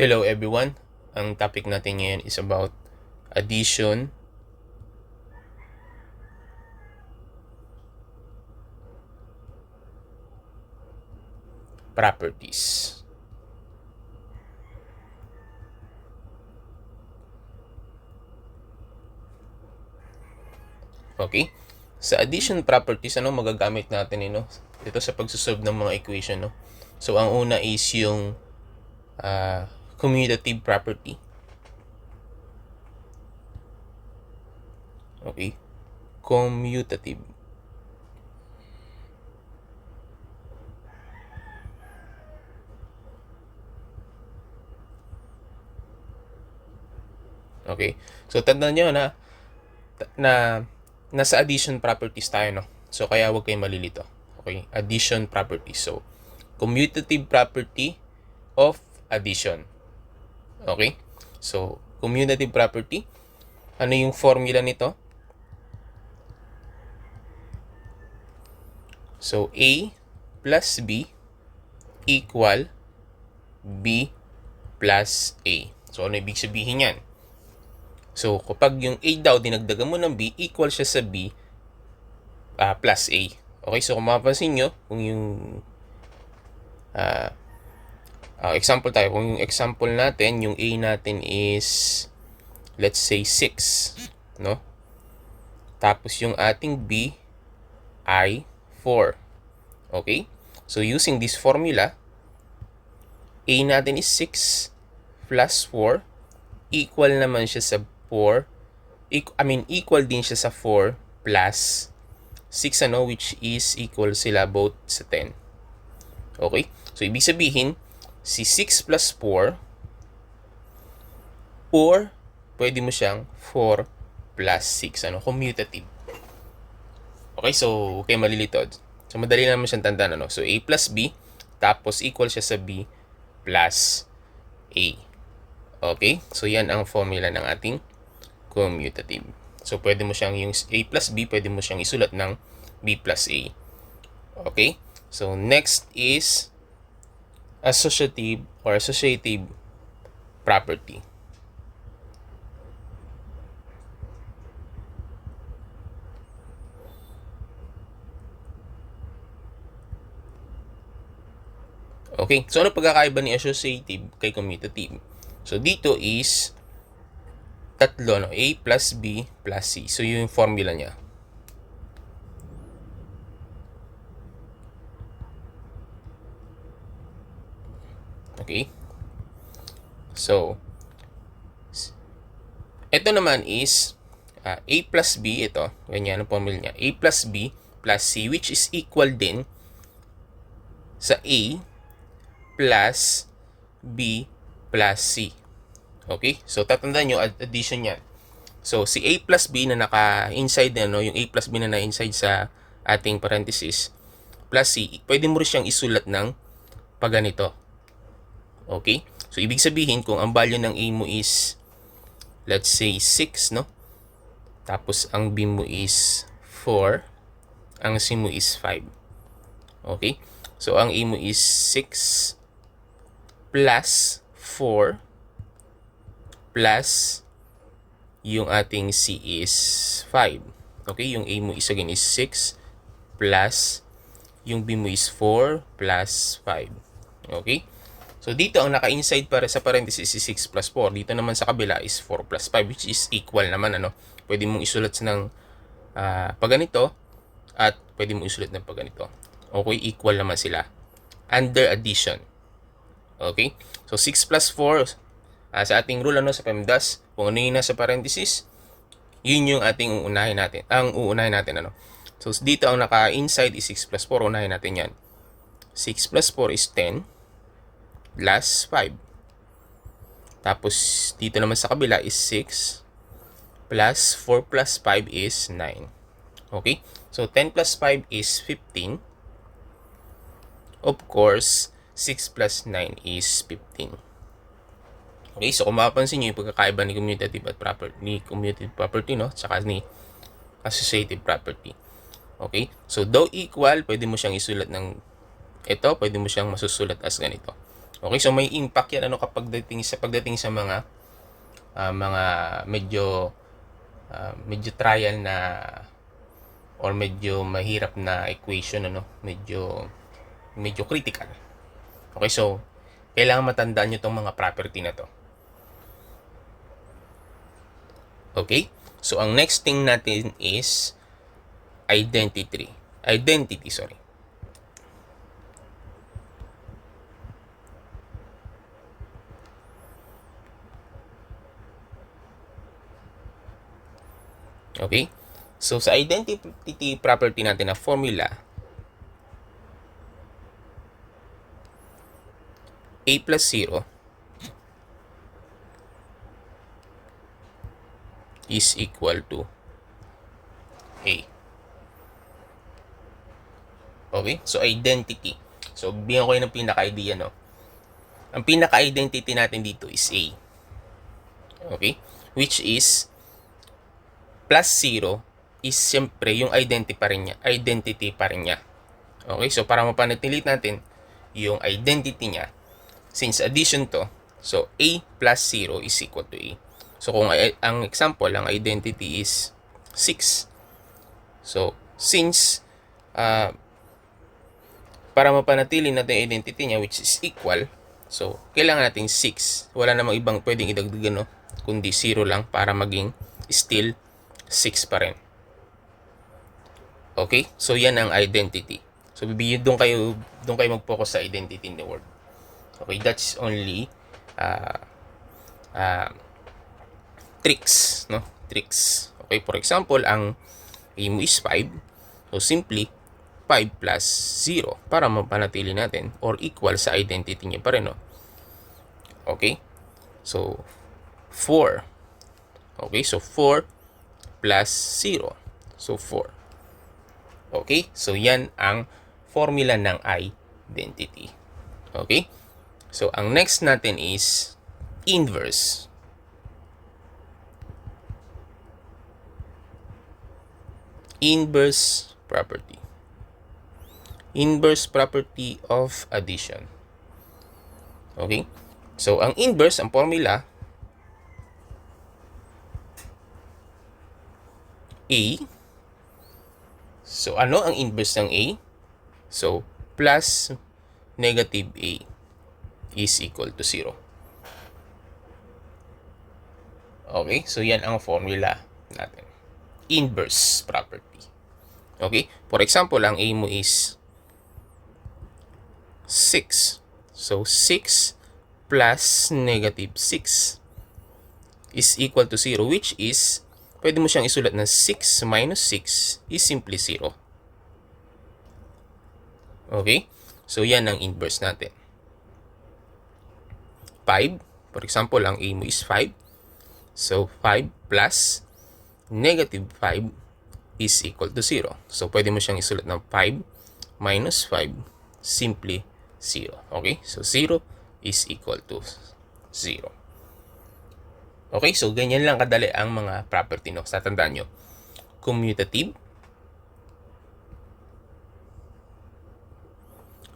Hello everyone. Ang topic natin ngayon is about addition properties. Okay? Sa addition properties, ano magagamit natin eh, no? Ito sa pagsusolve ng mga equation, no? So, ang una is yung uh, commutative property. Okay? Commutative. Okay? So, tandaan nyo na, na nasa addition properties tayo, no? So, kaya huwag kayong malilito. Okay? Addition properties. So, commutative property of addition. Okay? So, commutative property. Ano yung formula nito? So, A plus B equal B plus A. So, ano ibig sabihin yan? So, kapag yung A daw, dinagdagan mo ng B, equal siya sa B uh, plus A. Okay, so kung mapapansin nyo, kung yung uh, uh, example tayo, kung yung example natin, yung A natin is, let's say, 6. No? Tapos yung ating B ay 4. Okay? So, using this formula, A natin is 6 plus 4 equal naman siya sa 4 I mean equal din siya sa 4 plus 6 ano which is equal sila both sa 10. Okay? So ibig sabihin si 6 plus 4 or pwede mo siyang 4 plus 6 ano commutative. Okay, so okay malilito. So madali naman siyang tandaan ano. So A plus B tapos equal siya sa B plus A. Okay? So, yan ang formula ng ating commutative. So, pwede mo siyang yung A plus B, pwede mo siyang isulat ng B plus A. Okay? So, next is associative or associative property. Okay, so ano pagkakaiba ni associative kay commutative? So, dito is tatlo, no? A plus B plus C. So, yun yung formula niya. Okay? So, ito naman is uh, A plus B, ito, ganyan ang formula niya. A plus B plus C, which is equal din sa A plus B plus C. Okay? So, tatandaan nyo, addition yan. So, si A plus B na naka-inside na, no, yung A plus B na na-inside sa ating parenthesis, plus C, pwede mo rin siyang isulat ng paganito. Okay? So, ibig sabihin, kung ang value ng A mo is, let's say, 6, no? Tapos, ang B mo is 4, ang C mo is 5. Okay? So, ang A mo is 6 plus 4 plus yung ating C is 5. Okay, yung A mo is again is 6 plus yung B mo is 4 plus 5. Okay? So, dito ang naka-inside para sa parenthesis is 6 plus 4. Dito naman sa kabila is 4 plus 5 which is equal naman. Ano? Pwede mong isulat ng uh, paganito at pwede mong isulat ng paganito. Okay, equal naman sila. Under addition. Okay? So, 6 plus 4, uh, ah, sa ating rule, ano, sa PEMDAS, kung ano yung nasa parenthesis, yun yung ating uunahin natin. Ang uunahin natin, ano. So, dito ang naka-inside is 6 plus 4. Unahin natin yan. 6 plus 4 is 10 plus 5. Tapos, dito naman sa kabila is 6 plus 4 plus 5 is 9. Okay? So, 10 plus 5 is 15. Of course, 6 plus 9 is 15. Okay, so kung mapapansin nyo yung pagkakaiba ni commutative at property, ni commutative property, no? Tsaka ni associative property. Okay, so though equal, pwede mo siyang isulat ng ito, pwede mo siyang masusulat as ganito. Okay, so may impact yan ano kapag dating sa pagdating sa mga ah, mga medyo ah, medyo trial na or medyo mahirap na equation ano, medyo medyo critical. Okay, so kailangan matandaan nyo tong mga property na to. Okay? So ang next thing natin is identity. Identity, sorry. Okay? So, sa identity property natin na formula, a plus 0 is equal to a. Okay? So, identity. So, bigyan ko yun ng pinaka-idea, no? Ang pinaka-identity natin dito is a. Okay? Which is plus 0 is siyempre yung identity pa rin niya. Identity pa rin niya. Okay? So, para mapanatilit natin yung identity niya, since addition to, so a plus 0 is equal to a. So, kung ang example, ang identity is 6. So, since uh, para mapanatili natin yung identity niya which is equal, so, kailangan natin 6. Wala namang ibang pwedeng idagdagan, no? Kundi 0 lang para maging still 6 pa rin. Okay? So, yan ang identity. So, bibigyan doon kayo, doon kayo mag-focus sa identity in the word. Okay? That's only uh, uh, tricks, no? Tricks. Okay? For example, ang a is 5. So, simply, 5 plus 0 para mapanatili natin or equal sa identity niya pa rin, no? Okay? So, 4. Okay? So, 4 plus 0. So, 4. Okay? So, yan ang formula ng identity. Okay? So, ang next natin is inverse. Inverse property. Inverse property of addition. Okay? So, ang inverse, ang formula, A. So, ano ang inverse ng A? So, plus negative A is equal to 0. Okay? So, yan ang formula natin. Inverse property. Okay? For example, ang A mo is 6. So, 6 plus negative 6 is equal to 0 which is pwede mo siyang isulat na 6 minus 6 is simply 0. Okay? So, yan ang inverse natin. 5. For example, ang A mo is 5. So, 5 plus negative 5 is equal to 0. So, pwede mo siyang isulat ng 5 minus 5 simply 0. Okay? So, 0 is equal to 0. Okay, so ganyan lang kadali ang mga property, no? Sa tandaan nyo. Commutative,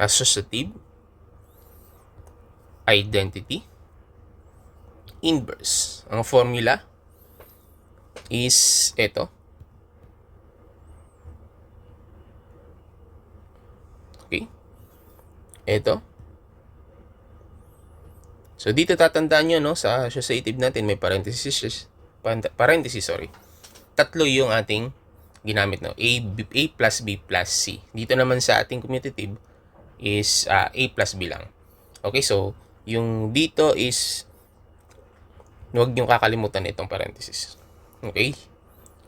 associative, identity, inverse. Ang formula is ito. Okay? Ito. So, dito tatandaan nyo, no, sa associative natin, may parenthesis, parenthesis, sorry. Tatlo yung ating ginamit, no. A, B, A plus B plus C. Dito naman sa ating commutative is uh, A plus B lang. Okay, so, yung dito is, huwag nyo kakalimutan itong parenthesis. Okay?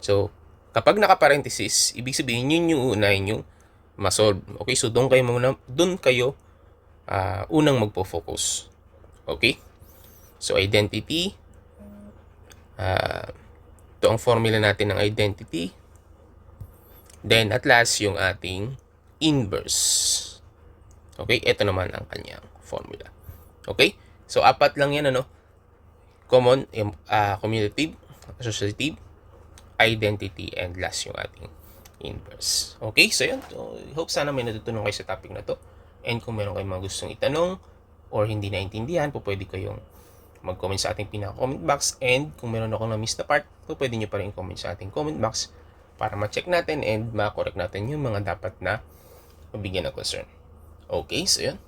So, kapag naka-parenthesis, ibig sabihin yun yung unahin yung masolve. Okay, so doon kayo muna, doon kayo uh, unang magpo-focus. Okay? So, identity. Uh, ito ang formula natin ng identity. Then, at last, yung ating inverse. Okay? Ito naman ang kanyang formula. Okay? So, apat lang yan, ano? Common, uh, commutative, associative, identity, and last yung ating inverse. Okay? So, yun. So, hope sana may natutunan kayo sa topic na to. And kung meron kayong mga gustong itanong, or hindi naintindihan, po pwede kayong mag-comment sa ating pinaka-comment box and kung meron ako na-miss na part, po pwede nyo pa rin comment sa ating comment box para ma-check natin and ma-correct natin yung mga dapat na mabigyan ng concern. Okay, so yun.